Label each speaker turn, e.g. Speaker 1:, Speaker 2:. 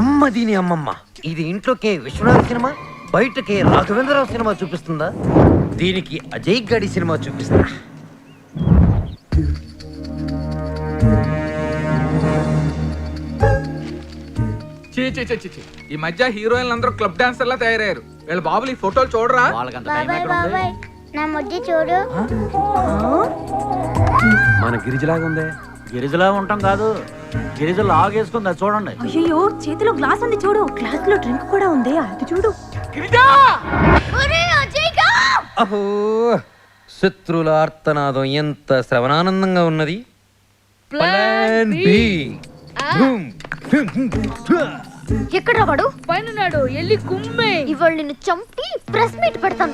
Speaker 1: అమ్మ దీని అమ్మమ్మ. ఇది ఇంట్లోకే విశ్వనాథ్ సినిమా బయటకే రాఘవేంద్రరావు సినిమా చూపిస్తుందా? దీనికి అజయ్ గడి సినిమా చూపిస్తా.
Speaker 2: చీ చీ చీ, చీ ఈ మధ్య హీరోయిన్లు అందరూ క్లబ్ డాన్సర్లా తయారయ్యారు. వీళ్ళ బాబులు ఈ ఫోటోలు చూడరా?
Speaker 1: వాళ్ళకంత టైం
Speaker 3: బాబాయ్
Speaker 1: ఎక్కడ ఉంది?
Speaker 3: బాబాయ్ నా ముద్దు చూడు.
Speaker 1: మన గిరిజలాగా ఉందే.
Speaker 4: గిరిజలా ఉంటాం కాదు. గిరిజ లాగేసుకుంది అది చూడండి.
Speaker 5: అయ్యో చేతిలో గ్లాస్ ఉంది చూడు. గ్లాస్లో డ్రింక్ కూడా ఉంది. అది చూడు.
Speaker 1: అహో శత్రుల ఆర్తనాదం ఎంత శ్రవణానందంగా ఉన్నది? Plan B.
Speaker 3: ఎక్కడ వాడు?
Speaker 6: పైన ఎల్లి కుమ్మే.
Speaker 3: ఇవాళ నిన్ను చంపి ప్రెస్ మీట్ పెడతాను.